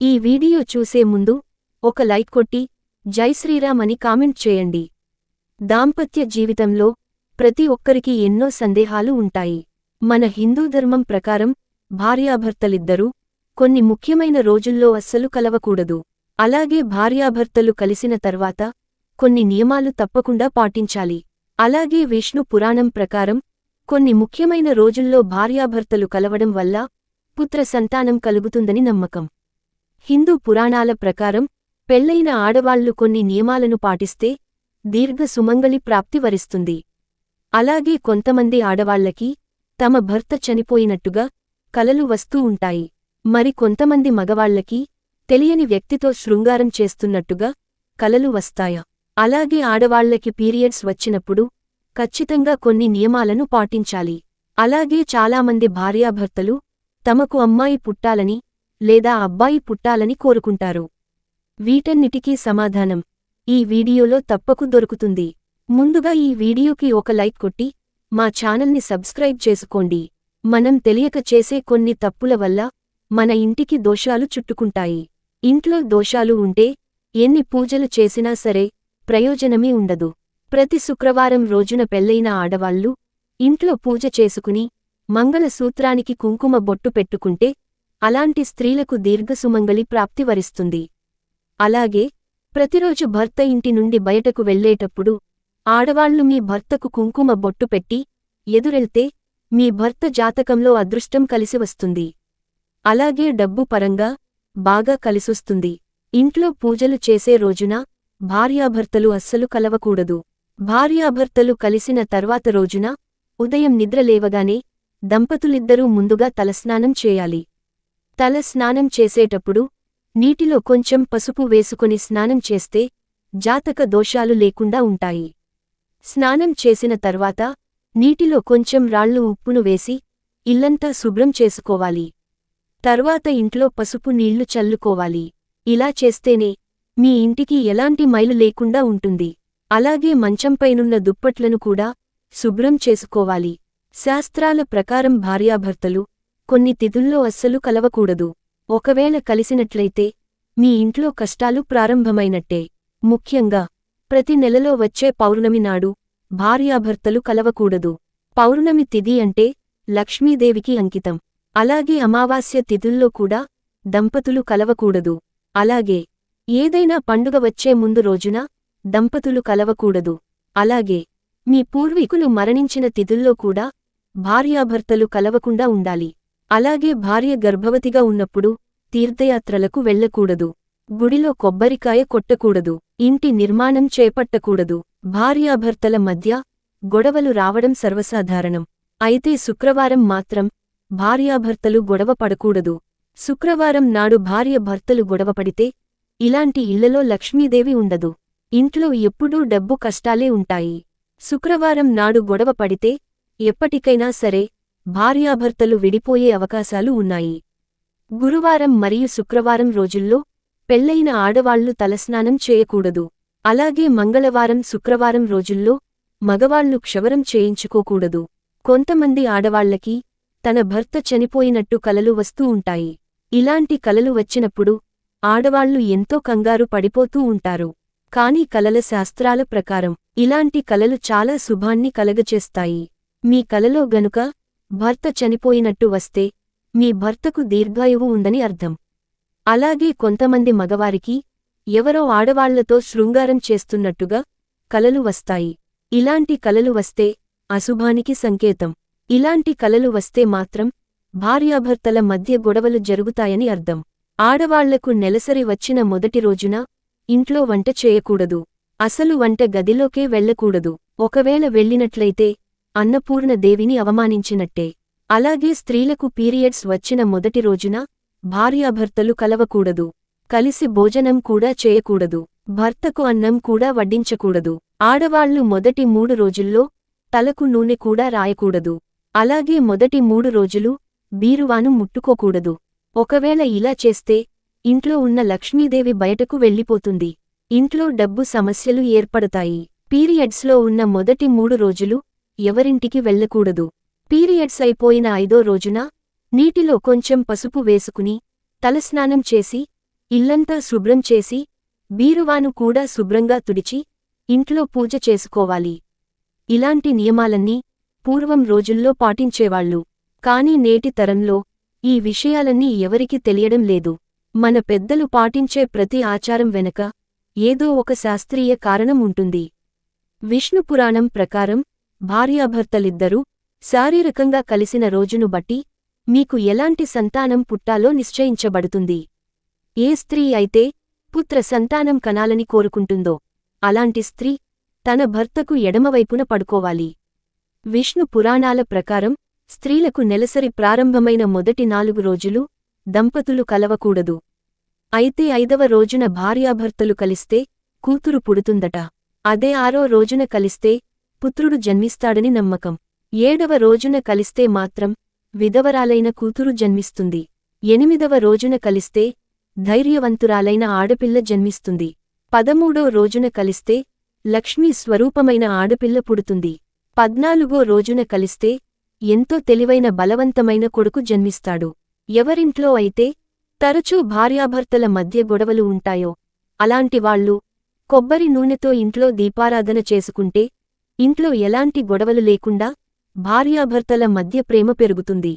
ఈ వీడియో చూసే ముందు ఒక లైక్ కొట్టి జై శ్రీరామ్ అని కామెంట్ చేయండి. దాంపత్య జీవితంలో ప్రతి ఒక్కరికి ఎన్నో సందేహాలు ఉంటాయి. మన హిందూ ధర్మం ప్రకారం భార్యాభర్తలిద్దరూ కొన్ని ముఖ్యమైన రోజుల్లో అస్సలు కలవకూడదు. అలాగే భార్యాభర్తలు కలిసిన తర్వాత కొన్ని నియమాలు తప్పకుండా పాటించాలి. అలాగే విష్ణు పురాణం ప్రకారం కొన్ని ముఖ్యమైన రోజుల్లో భార్యాభర్తలు కలవడం వల్ల పుత్ర సంతానం కలుగుతుందని నమ్మకం. హిందూ పురాణాల ప్రకారం పెళ్ళైన ఆడవాళ్ళు కొన్ని నియమాలను పాటిస్తే దీర్ఘ సుమంగళి ప్రాప్తి వరిస్తుంది. అలాగే కొంతమంది ఆడవాళ్ళకి తమ భర్త చనిపోయినట్టుగా కలలు వస్తూ ఉంటాయి. మరి కొంతమంది మగవాళ్ళకి తెలియని వ్యక్తితో శృంగారం చేస్తున్నట్టుగా కలలు వస్తాయా. అలాగే ఆడవాళ్ళకి పీరియడ్స్ వచ్చినప్పుడు ఖచ్చితంగా కొన్ని నియమాలను పాటించాలి. అలాగే చాలామంది భార్యాభర్తలు తమకు అమ్మాయి పుట్టాలని లేదా అబ్బాయి పుట్టాలని కోరుకుంటారు. వీటన్నిటికీ సమాధానం. ఈ వీడియోలో తప్పకు దొరుకుతుంది. ముందుగా ఈ వీడియోకి ఒక లైక్ కొట్టి మా ఛానల్ని సబ్స్క్రైబ్ చేసుకోండి. మనం తెలియక చేసే కొన్ని తప్పుల వల్ల మన ఇంటికి దోషాలు చుట్టుకుంటాయి. ఇంట్లో దోషాలు ఉంటే ఎన్ని పూజలు చేసినా సరే ప్రయోజనమే ఉండదు. ప్రతి శుక్రవారం రోజున పెళ్ళైన ఆడవాళ్ళు ఇంట్లో పూజ చేసుకుని మంగళసూత్రానికి కుంకుమ బొట్టు పెట్టుకుంటే అలాంటి స్త్రీలకు దీర్ఘసుమంగళి ప్రాప్తి వరిస్తుంది. అలాగే ప్రతిరోజు భర్త ఇంటి నుండి బయటకు వెళ్ళేటప్పుడు ఆడవాళ్ళు మీ భర్తకు కుంకుమ బొట్టు పెట్టి ఎదురెళ్తే మీ భర్త జాతకంలో అదృష్టం కలిసి వస్తుంది. అలాగే డబ్బు పరంగా బాగా కలిసొస్తుంది. ఇంట్లో పూజలు చేసే రోజున భార్యాభర్తలు అస్సలు కలవకూడదు. భార్యాభర్తలు కలిసిన తర్వాత రోజున ఉదయం నిద్రలేవగానే దంపతులిద్దరూ ముందుగా తలస్నానం చేయాలి. తల స్నానం చేసేటప్పుడు నీటిలో కొంచెం పసుపు వేసుకొని స్నానం చేస్తే జాతక దోషాలు లేకుండా ఉంటాయి. స్నానం చేసిన తర్వాత నీటిలో కొంచెం రాళ్ళు ఉప్పును వేసి ఇల్లంతా శుభ్రం చేసుకోవాలి. తర్వాత ఇంట్లో పసుపు నీళ్ళు చల్లుకోవాలి. ఇలా చేస్తేనే మీ ఇంటికి ఎలాంటి మైలు లేకుండా ఉంటుంది. అలాగే మంచంపైనున్న దుప్పట్లను కూడా శుభ్రం చేసుకోవాలి. శాస్త్రాల ప్రకారం భార్యాభర్తలు కొన్ని తిథుల్లో అస్సలు కలవకూడదు. ఒకవేళ కలిసినట్లయితే మీ ఇంట్లో కష్టాలు ప్రారంభమైనట్టే. ముఖ్యంగా ప్రతి నెలలో వచ్చే పౌర్ణమి నాడు భార్యాభర్తలు కలవకూడదు. పౌర్ణమి తిథి అంటే లక్ష్మీదేవికి అంకితం. అలాగే అమావాస్య తిథుల్లో కూడా దంపతులు కలవకూడదు. అలాగే ఏదైనా పండుగ వచ్చే ముందు రోజున దంపతులు కలవకూడదు. అలాగే మీ పూర్వీకులు మరణించిన తిథుల్లో కూడా భార్యాభర్తలు కలవకుండా ఉండాలి. అలాగే భార్య గర్భవతిగా ఉన్నప్పుడు తీర్థయాత్రలకు వెళ్ళకూడదు గుడిలో కొబ్బరికాయ కొట్టకూడదు. ఇంటి నిర్మాణం చేపట్టకూడదు. భార్యాభర్తల మధ్య గొడవలు రావడం సర్వసాధారణం. అయితే శుక్రవారం మాత్రం భార్యాభర్తలు గొడవ పడకూడదు. శుక్రవారం నాడు భార్య భర్తలు గొడవపడితే ఇలాంటి ఇళ్ళలో లక్ష్మీదేవి ఉండదు. ఇంట్లో ఎప్పుడూ డబ్బు కష్టాలే ఉంటాయి. శుక్రవారం నాడు గొడవ పడితే ఎప్పటికైనా సరే భార్యాభర్తలు విడిపోయే అవకాశాలు ఉన్నాయి. గురువారం మరియు శుక్రవారం రోజుల్లో పెళ్ళైన ఆడవాళ్ళు తలస్నానం చేయకూడదు. అలాగే మంగళవారం శుక్రవారం రోజుల్లో మగవాళ్ళు క్షవరం చేయించుకోకూడదు. కొంతమంది ఆడవాళ్ళకి తన భర్త చనిపోయినట్టు కలలు వస్తూ ఉంటాయి. ఇలాంటి కలలు వచ్చినప్పుడు ఆడవాళ్ళు ఎంతో కంగారు పడిపోతూ ఉంటారు. కాని కలల శాస్త్రాల ప్రకారం ఇలాంటి కలలు చాలా శుభాన్ని కలగచేస్తాయి మీ కలలో గనుక భర్త చనిపోయినట్టు వస్తే మీ భర్తకు దీర్ఘాయువు ఉందని అర్థం. అలాగే కొంతమంది మగవారికి ఎవరో ఆడవాళ్ళతో శృంగారం చేస్తున్నట్టుగా కలలు వస్తాయి. ఇలాంటి కలలు వస్తే అశుభానికి సంకేతం. ఇలాంటి కలలు వస్తే మాత్రం భార్యాభర్తల మధ్య గొడవలు జరుగుతాయని అర్థం. ఆడవాళ్ళకు నెలసరి వచ్చిన మొదటి రోజున ఇంట్లో వంట చేయకూడదు. అసలు వంట గదిలోకే వెళ్ళకూడదు ఒకవేళ వెళ్ళినట్లయితే అన్నపూర్ణ దేవిని అవమానించినట్టే. అలాగే స్త్రీలకు పీరియడ్స్ వచ్చిన మొదటి రోజున భార్యాభర్తలు కలవకూడదు. కలిసి భోజనం కూడా చేయకూడదు. భర్తకు అన్నం కూడా వడ్డించకూడదు. ఆడవాళ్ళు మొదటి మూడు రోజుల్లో తలకు నూనె కూడా రాయకూడదు. అలాగే మొదటి మూడు రోజులు బీరువాను ముట్టుకోకూడదు. ఒకవేళ ఇలా చేస్తే ఇంట్లో ఉన్న లక్ష్మీదేవి బయటకు వెళ్ళిపోతుంది. ఇంట్లో డబ్బు సమస్యలు ఏర్పడతాయి. పీరియడ్స్లో ఉన్న మొదటి మూడు రోజులు ఎవరింటికి వెళ్ళకూడదు. పీరియడ్స్ అయిపోయిన ఐదో రోజున నీటిలో కొంచెం పసుపు వేసుకుని తలస్నానం చేసి ఇల్లంతా శుభ్రం చేసి బీరువాను కూడా శుభ్రంగా తుడిచి ఇంట్లో పూజ చేసుకోవాలి. ఇలాంటి నియమాలన్నీ పూర్వం రోజుల్లో పాటించేవాళ్ళు. కాని నేటి తరంలో ఈ విషయాలన్నీ ఎవరికి తెలియడం లేదు. మన పెద్దలు పాటించే ప్రతి ఆచారం వెనక ఏదో ఒక శాస్త్రీయ కారణం ఉంటుంది. విష్ణు పురాణం ప్రకారం భార్యాభర్తలిద్దరూ శారీరకంగా కలిసిన రోజును బట్టి మీకు ఎలాంటి సంతానం పుట్టాలో నిశ్చయించబడుతుంది. ఏ స్త్రీ అయితే పుత్ర సంతానం కనాలని కోరుకుంటుందో అలాంటి స్త్రీ తన భర్తకు ఎడమవైపున పడుకోవాలి. విష్ణు పురాణాల ప్రకారం స్త్రీలకు నెలసరి ప్రారంభమైన మొదటి నాలుగు రోజులు దంపతులు కలవకూడదు. అయితే ఐదవ రోజున భార్యాభర్తలు కలిస్తే కూతురు పుడుతుందట. అదే ఆరో రోజున కలిస్తే పుత్రుడు జన్మిస్తాడని నమ్మకం. ఏడవ రోజున కలిస్తే మాత్రం విధవరాలైన కూతురు జన్మిస్తుంది. ఎనిమిదవ రోజున కలిస్తే ధైర్యవంతురాలైన ఆడపిల్ల జన్మిస్తుంది. పదమూడో రోజున కలిస్తే లక్ష్మీ స్వరూపమైన ఆడపిల్ల పుడుతుంది. పద్నాలుగో రోజున కలిస్తే ఎంతో తెలివైన బలవంతమైన కొడుకు జన్మిస్తాడు. ఎవరింట్లో అయితే తరచూ భార్యాభర్తల మధ్య గొడవలు ఉంటాయో అలాంటివాళ్ళు కొబ్బరి నూనెతో ఇంట్లో దీపారాధన చేసుకుంటే ఇంట్లో ఎలాంటి గొడవలు లేకుండా భార్యాభర్తల మధ్య ప్రేమ పెరుగుతుంది.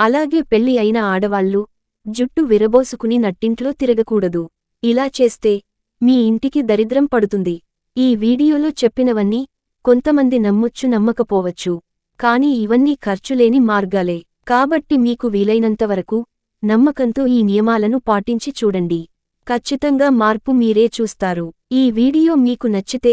అలాగే పెళ్ళి అయిన ఆడవాళ్ళు జుట్టు విరబోసుకుని నట్టింట్లో తిరగకూడదు. ఇలా చేస్తే మీ ఇంటికి దరిద్రం పడుతుంది. ఈ వీడియోలో చెప్పినవన్నీ కొంతమంది నమ్మొచ్చు నమ్మకపోవచ్చు. కాని ఇవన్నీ ఖర్చులేని మార్గాలే. కాబట్టి మీకు వీలైనంతవరకు నమ్మకంతో ఈ నియమాలను పాటించి చూడండి. ఖచ్చితంగా మార్పు మీరే చూస్తారు. ఈ వీడియో మీకు నచ్చితే